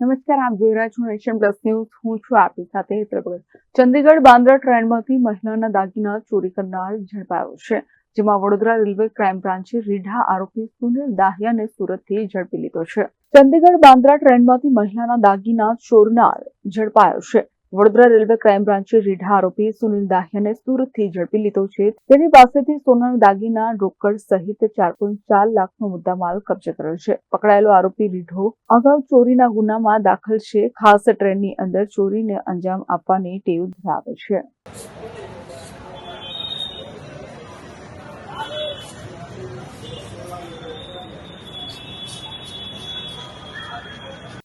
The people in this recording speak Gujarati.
નમસ્કાર, આપ જોઈ રહ્યા છો નેશન પ્લસ ન્યૂઝ. હું છું આપની સાથે હેતલ ચંદીગઢ બાંદ્રા ટ્રેનમાંથી મહિલાના દાગીના ચોરી કરનાર ઝડપાયો છે, જેમાં વડોદરા રેલવે ક્રાઇમ બ્રાન્ચે રીઢા આરોપી સુનિલ દાહિયાને સુરતથી ઝડપી લીધો છે. ચંદીગઢ બાંદ્રા ટ્રેનમાંથી મહિલાના દાગીના ચોરનાર ઝડપાયો છે વડોદરા રેલવે ક્રાઇમ બ્રાન્ચે રીઢા આરોપી સુનિલ દાહિયાને સુરતથી ઝડપી લીધો છે. તેની પાસેથી સોનાના દાગીના રોકડ સહિત ચાર પોઈન્ટ ચાર લાખનો મુદ્દામાલ કબજે કર્યો છે. પકડાયેલો આરોપી રીઢો અગાઉ ચોરીના ગુનામાં દાખલ છે. ખાસ ટ્રેનની અંદર ચોરીને અંજામ આપવાની ટેવ ધરાવે છે.